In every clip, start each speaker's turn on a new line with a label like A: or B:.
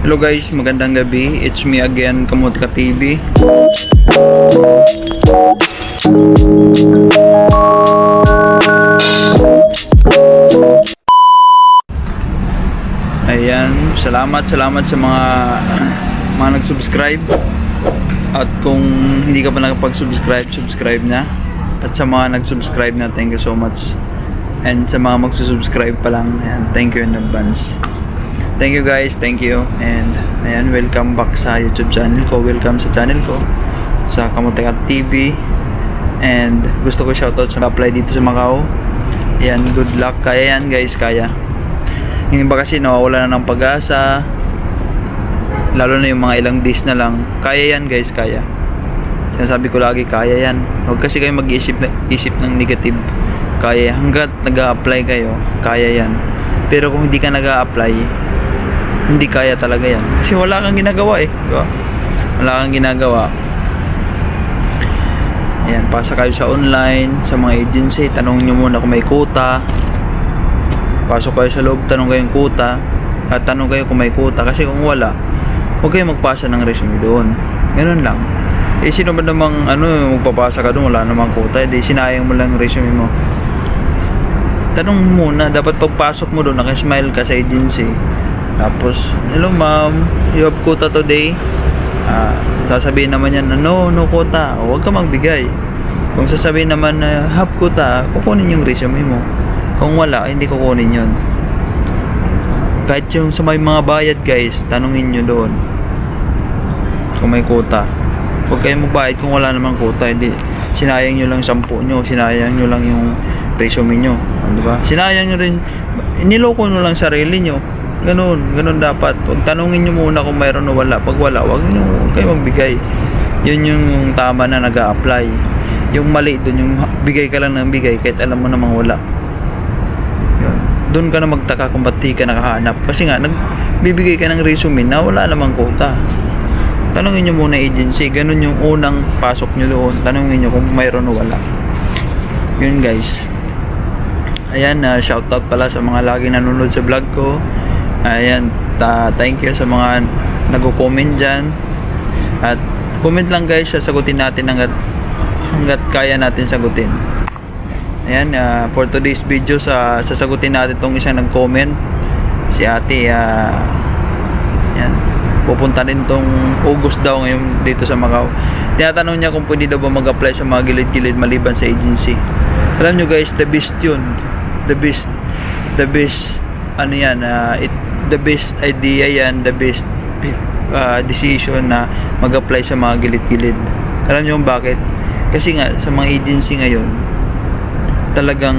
A: Hello guys, magandang gabi. It's me again, Kamutka TV. Ayan, salamat, salamat sa mga mga nag-subscribe. At kung hindi ka pa nakapag-subscribe, subscribe na. At sa mga nag-subscribe na, thank you so much. And sa mga magsusubscribe pa lang, ayan, thank you in advance. Thank you guys, thank you. And ayan, welcome back sa YouTube channel ko. Welcome sa channel ko sa Kamutekat TV. And gusto ko shoutout sa apply dito sa Macau. Ayan, good luck. Kaya yan guys, kaya. Yung iba kasi nawawala na ng pag-asa. Lalo na yung mga ilang days na lang. Kaya yan guys, kaya. Sinasabi ko lagi, kaya yan. Huwag kasi kayo mag-isip isip ng negative. Kaya hanggat nag apply kayo, kaya yan. Pero kung hindi ka nag apply hindi kaya talaga yan. Kasi wala kang ginagawa eh. Di ba? Wala kang ginagawa. Ayan, pasa kayo sa online, sa mga agency, tanong nyo muna kung may quota. Pasok kayo sa loob, tanong kayong quota. At tanong kayo kung may quota. Kasi kung wala, huwag kayo magpasa ng resume doon. Ganun lang. Eh, sino ba namang ano, magpapasa ka doon, wala namang quota. Eh, sinayang mo lang resume mo. Tanong muna, dapat pagpasok mo doon, nakasmile ka sa agency. Tapos, hello ma'am, you have quota today? Ah, sasabihin naman yan na no, no quota. Huwag ka magbigay. Kung sasabihin naman na have quota, kukunin yung resume mo. Kung wala, hindi kukunin yun. Kahit yung sa may mga bayad guys, tanungin nyo doon. Kung may quota. Huwag kayong magbayad kung wala namang quota. Hindi, sinayang nyo lang sampu nyo, sinayang nyo lang yung resume nyo. Di ba? Sinayang nyo rin, niloko nyo lang sarili nyo. Ganun, ganun dapat. Huwag tanungin nyo muna kung mayroon o wala. Pag wala, huwag nyo huwag kayo magbigay. Yun yung tama na nag apply Yung mali doon, yung bigay ka lang ng bigay kahit alam mo namang wala. Yun. Doon ka na magtaka kung ba't di ka nakahanap. Kasi nga, nagbibigay ka ng resume na wala namang quota. Tanungin nyo muna agency. Ganun yung unang pasok nyo doon. Tanungin nyo kung mayroon o wala. Yun guys. Ayan, uh, shoutout pala sa mga lagi nanonood sa vlog ko. Ayan, ta thank you sa mga nagko-comment dyan. At comment lang guys, sasagutin natin hanggat, hanggat kaya natin sagutin. Ayan, uh, for today's video, sa sasagutin natin tong isang nag-comment. Si ate, uh, ayan, pupunta din tong August daw ngayon dito sa Macau. Tinatanong niya kung pwede daw ba mag-apply sa mga gilid-gilid maliban sa agency. Alam nyo guys, the best yun. The best, the best, ano yan, uh, it, the best idea yan, the best uh, decision na mag-apply sa mga gilid-gilid. Alam kung bakit? Kasi nga, sa mga agency ngayon, talagang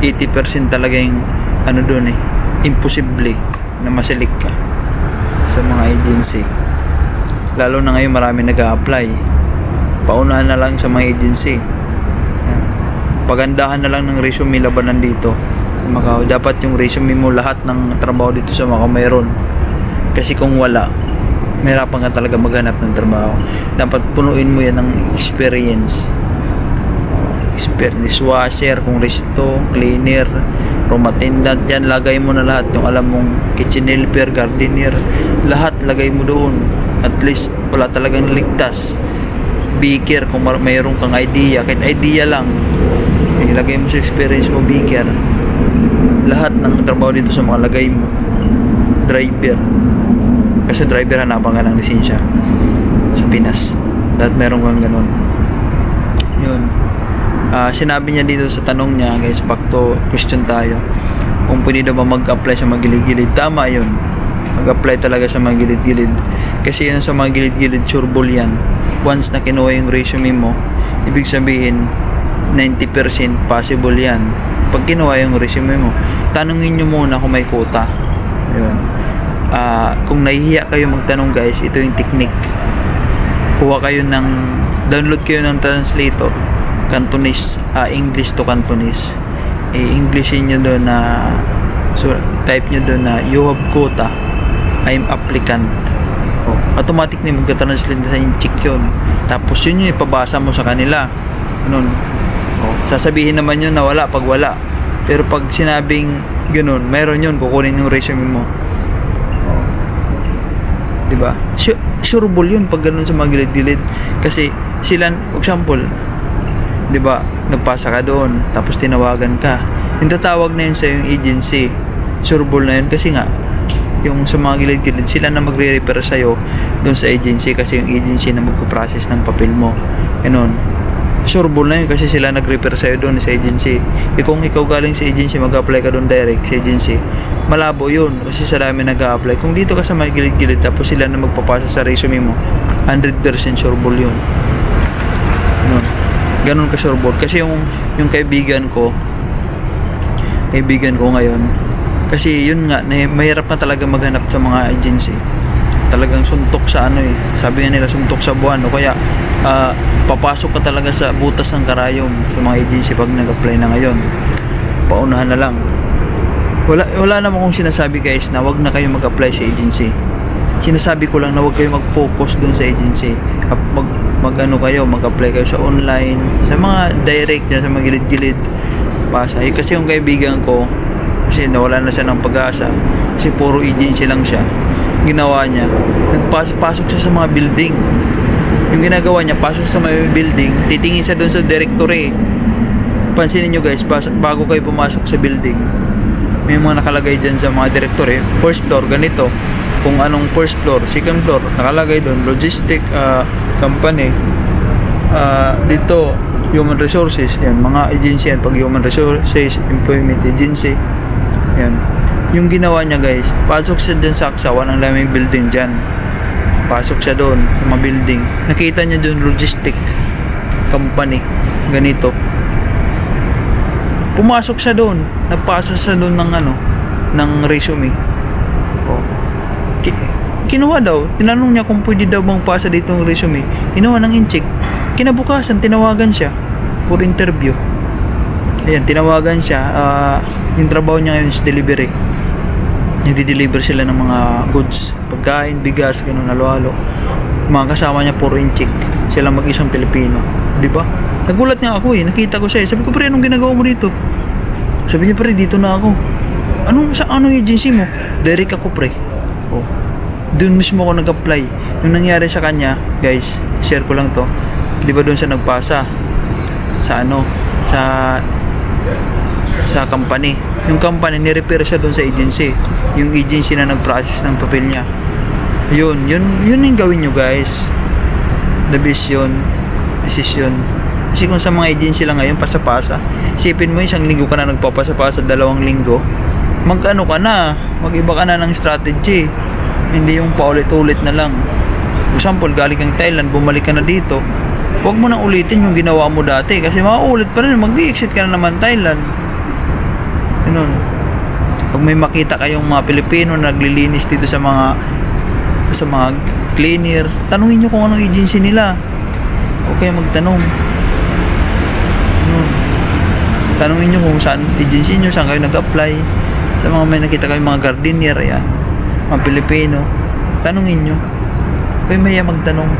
A: 80% talaga yung ano doon eh, imposible na masilik ka sa mga agency. Lalo na ngayon marami nag apply Paunahan na lang sa mga agency. Pagandahan na lang ng resume labanan dito Macau. Dapat yung resume mo lahat ng trabaho dito sa Macau mayroon. Kasi kung wala, mahirapan ka talaga maghanap ng trabaho. Dapat punuin mo yan ng experience. Experience washer, kung resto, cleaner, room attendant, yan lagay mo na lahat yung alam mong kitchen helper, gardener, lahat lagay mo doon. At least wala talagang ligtas. Beaker kung mayroon kang idea, kahit idea lang, ilagay mo sa experience mo beaker. Lahat ng trabaho dito sa mga lagay mo. Driver. Kasi driver hanapan ka ng lisensya sa Pinas. Dahil meron kang ganun. Yun. Ah, sinabi niya dito sa tanong niya, guys, back to question tayo. Kung pwede daw ba mag-apply sa mga gilid-gilid. Tama yun. Mag-apply talaga sa mga gilid-gilid. Kasi yun sa mga gilid-gilid, sureball yan. Once na kinuha yung resume mo, ibig sabihin, 90% possible yan. Pag kinuha yung resume mo, tanungin nyo muna kung may quota. Yun. Ah, kung nahihiya kayo magtanong guys, ito yung technique. Kuha kayo ng, download kayo ng translator, Cantonese, ah, English to Cantonese. Eh, Englishin nyo doon na, so, type nyo doon na, you have quota, I'm applicant. Oh, automatic na magka-translate sa yung check yun. Tapos yun yung ipabasa mo sa kanila. Ganun. Oh, sasabihin naman yun na wala pag wala. Pero pag sinabing ganun, meron yun, kukunin yung resume mo. Oh. 'di ba? Sure, sureball 'yun pag ganun sa mga gilid-gilid kasi sila for example 'di ba? Nagpasa ka doon tapos tinawagan ka. Yung tatawag na yun sa yung agency. Sureball na yun kasi nga yung sa mga gilid-gilid sila na magre-refer sa iyo doon sa agency kasi yung agency na magpo-process ng papel mo. Ganun. Sureball na yun kasi sila nag-refer sa iyo doon sa agency. E kung ikaw galing sa agency, mag-apply ka doon direct sa agency, malabo yun kasi sa dami nag-apply. Kung dito ka sa mga gilid-gilid tapos sila na magpapasa sa resume mo, 100% sureball yun. Ganun. Ganun ka sureball. Kasi yung, yung kaibigan ko, kaibigan ko ngayon, kasi yun nga, mahirap na talaga maghanap sa mga agency. Talagang suntok sa ano eh. Sabi nga nila suntok sa buwan. O kaya ah, papasok ka talaga sa butas ng karayom sa mga agency pag nag-apply na ngayon. Paunahan na lang. Wala, wala naman kong sinasabi guys na wag na kayo mag-apply sa agency. Sinasabi ko lang na wag kayo mag-focus dun sa agency. Mag, mag ano kayo, mag-apply kayo sa online, sa mga direct dyan, sa mga gilid-gilid. Pasa. Eh, kasi yung kaibigan ko, kasi nawala na siya ng pag-asa, kasi puro agency lang siya. Ginawa niya, nagpasok siya sa mga building. Yung ginagawa niya, pasok sa mga building, titingin siya doon sa directory. Pansinin nyo guys, pas- bago kayo pumasok sa building, may mga nakalagay dyan sa mga directory. First floor, ganito. Kung anong first floor, second floor, nakalagay doon, logistic ah, company. Ah, dito, human resources, yan, mga agency yan. Pag human resources, employment agency, yan. Yung ginawa niya guys, pasok siya dyan sa Aksawa ng lamang building dyan. Pasok siya doon, sa mga building. Nakita niya doon logistic company, ganito. Pumasok siya doon, nagpasa siya doon ng ano, ng resume. Oh. Ki- kinuha daw, tinanong niya kung pwede daw bang pasa dito ng resume. Kinuha ng incheck. Kinabukasan, tinawagan siya for interview. Ayan, tinawagan siya. ah, yung trabaho niya ngayon is delivery. Nagdi-deliver sila ng mga goods, pagkain, bigas, ganun, halo-halo. Mga kasama niya puro incheck. Sila mag-isang Pilipino. Di ba? Nagulat nga ako eh. Nakita ko siya eh. Sabi ko, pre, anong ginagawa mo dito? Sabi niya, pre, dito na ako. Anong, sa anong agency mo? Derek ako, pre. Oh. Doon mismo ako nag-apply. Yung nangyari sa kanya, guys, share ko lang to. Di ba doon siya nagpasa? Sa ano? Sa sa company. Yung company, ni-repair siya doon sa agency. Yung agency na nag-process ng papel niya. Yun, yun, yun yung gawin nyo guys. The best yun. Decision. Kasi kung sa mga agency lang ngayon, pasa-pasa. Isipin mo, isang linggo ka na nagpapasa-pasa, dalawang linggo. Mag-ano ka na, mag-iba ka na ng strategy. Hindi yung paulit-ulit na lang. For example, galing kang Thailand, bumalik ka na dito. Huwag mo nang ulitin yung ginawa mo dati kasi mauulit pa rin, mag-exit ka na naman Thailand. Ganun. Pag may makita kayong mga Pilipino na naglilinis dito sa mga sa mga cleaner, tanungin nyo kung anong agency nila. O kaya magtanong. Ganun. Tanungin nyo kung saan agency nyo, saan kayo nag-apply. Sa mga may nakita kayong mga gardenier, yan. Mga Pilipino. Tanungin nyo. Huwag mahiya magtanong.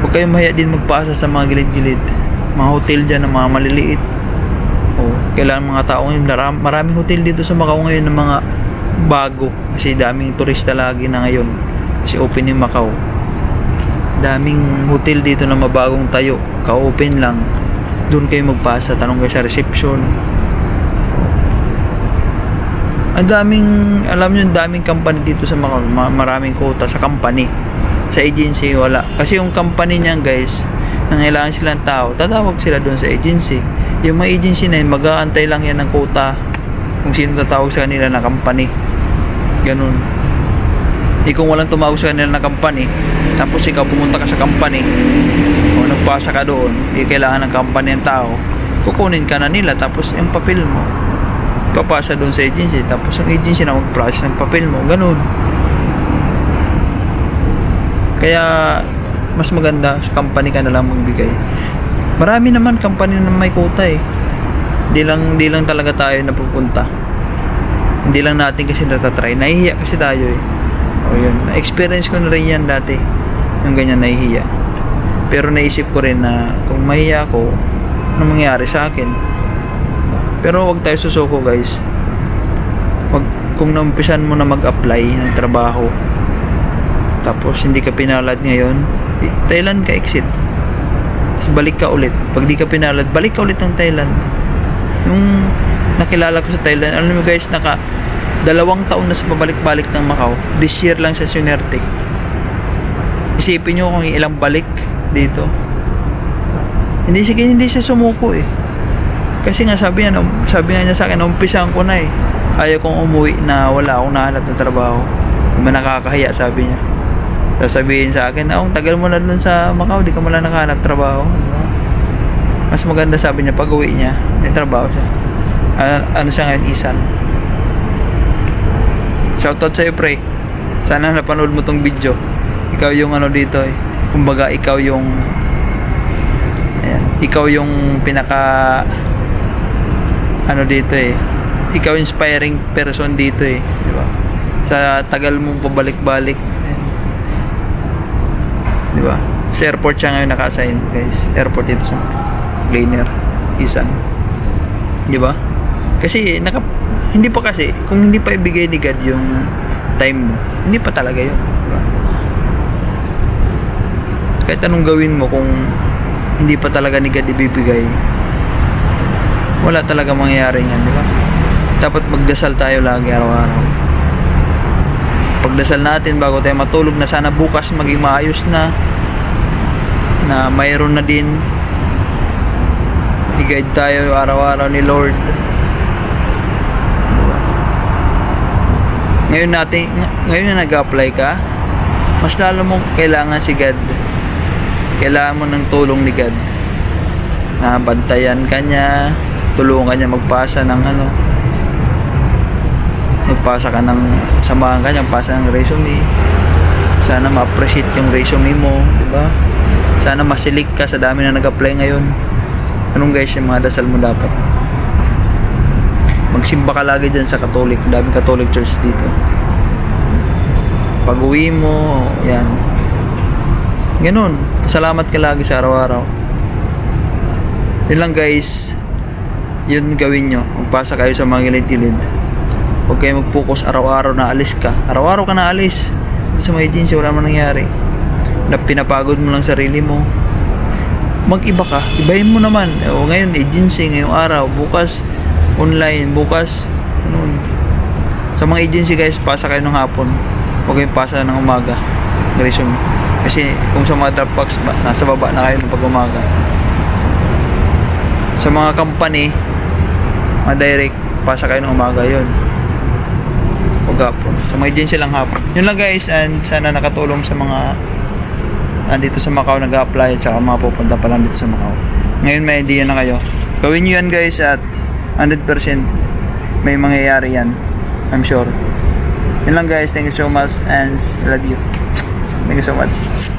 A: Huwag kayong mahiya din magpasa sa mga gilid-gilid. Mga hotel dyan na mga maliliit. Kailangan mga tao ngayon, maram- maraming hotel dito sa Macau ngayon ng mga bago. Kasi daming turista lagi na ngayon. Kasi open yung Macau. Daming hotel dito na mabagong tayo. Ka-open lang. Doon kayo magpasa. Tanong kayo sa reception. Ang daming alam nyo, daming company dito sa Macau. Ma- maraming quota sa company. Sa agency wala. Kasi yung company niyan guys nangailangan silang tao. Tatawag sila doon sa agency yung mga agency na yun mag-aantay lang yan ng quota kung sino tatawag sa kanila na company. Ganun. Eh kung walang tumawag sa kanila na company tapos ikaw pumunta ka sa company o nagpasa ka doon eh kailangan ng company ang tao kukunin ka na nila tapos yung papel mo papasa doon sa agency tapos yung agency na mag-process ng papel mo ganun. Kaya mas maganda sa company ka na lang magbigay marami naman company na may quota eh. Di lang di lang talaga tayo napupunta. Hindi lang natin kasi natatry. Nahihiya kasi tayo eh. O yun. Experience ko na rin yan dati. Yung ganyan nahihiya. Pero naisip ko rin na kung mahiya ako ano mangyayari sa akin? Pero wag tayo susuko guys. Wag kung naumpisan mo na mag-apply ng trabaho tapos hindi ka pinalad ngayon, Thailand ka exit. Tapos balik ka ulit. Pag di ka pinalad, balik ka ulit ng Thailand. Yung nakilala ko sa Thailand, alam mo guys, naka dalawang taon na sa pabalik-balik ng Macau. This year lang siya sunerte. Isipin nyo kung ilang balik dito. Hindi sige, hindi siya sumuko eh. Kasi nga sabi niya, sabi niya sa akin, umpisahan ko na eh. Ayaw kong umuwi na wala akong nahanap na trabaho. Hindi nakakahiya, sabi niya. Sasabihin sa akin, ang tagal mo na dun sa Macau, di ka mo lang nakahanap trabaho. Diba? Mas maganda sabi niya, pag uwi niya, may trabaho siya. Ano, ano siya ngayon, Isan. Shoutout sa'yo, pre. Sana napanood mo tong video. Ikaw yung ano dito eh. Kumbaga, ikaw yung Ayan. Ikaw yung pinaka ano dito eh. Ikaw inspiring person dito eh, di ba? Sa tagal mong pabalik-balik. Ba? Sa airport siya ngayon naka-assign, guys. Airport dito sa Gainer, Isan. Di ba? Kasi naka hindi pa kasi kung hindi pa ibigay ni God yung time mo, hindi pa talaga 'yun, di ba? Kahit anong gawin mo kung hindi pa talaga ni God ibibigay, wala talaga mangyayari yan, di ba? Dapat magdasal tayo lagi araw-araw. Pagdasal natin bago tayo matulog na sana bukas maging maayos na na mayroon na din. I-guide tayo araw-araw ni Lord. Ngayon natin, ng- ngayon na nag-apply ka, mas lalo mong kailangan si God. Kailangan mo ng tulong ni God. Na bantayan ka niya tulungan niya magpasa ng ano magpasa ka ng samahan ka niya magpasa ng resume. Sana ma-appreciate yung resume mo di ba sana masilik ka sa dami na nag-apply ngayon anong guys yung mga dasal mo dapat magsimba ka lagi dyan sa Catholic daming Catholic church dito pag uwi mo yan Ganun. Salamat ka lagi sa araw-araw. Yun lang guys. Yun gawin nyo. Magpasa kayo sa mga gilid-gilid. Huwag kayo mag-focus araw-araw na alis ka. Araw-araw ka na alis. Sa mga agency, wala man nangyari. Na pinapagod mo lang sarili mo. Mag-iba ka. Ibahin mo naman. O, ngayon, agency, ngayong araw. Bukas, online. Bukas, ano, sa mga agency guys, pasa kayo ng hapon. Huwag kayong pasa ng umaga. Resume. Kasi kung sa mga Dropbox, ba- nasa baba na kayo ng pag umaga. Sa mga company, mga direct, pasa kayo ng umaga yun. Huwag hapon. Sa mga agency lang hapon. Yun lang guys, and sana nakatulong sa mga nandito sa Macau nag-apply at saka mga pupunta pa lang dito sa Macau. Ngayon may idea na kayo. Gawin nyo yan guys at 100% may mangyayari yan. I'm sure. Yun lang guys. Thank you so much and love you. Thank you so much.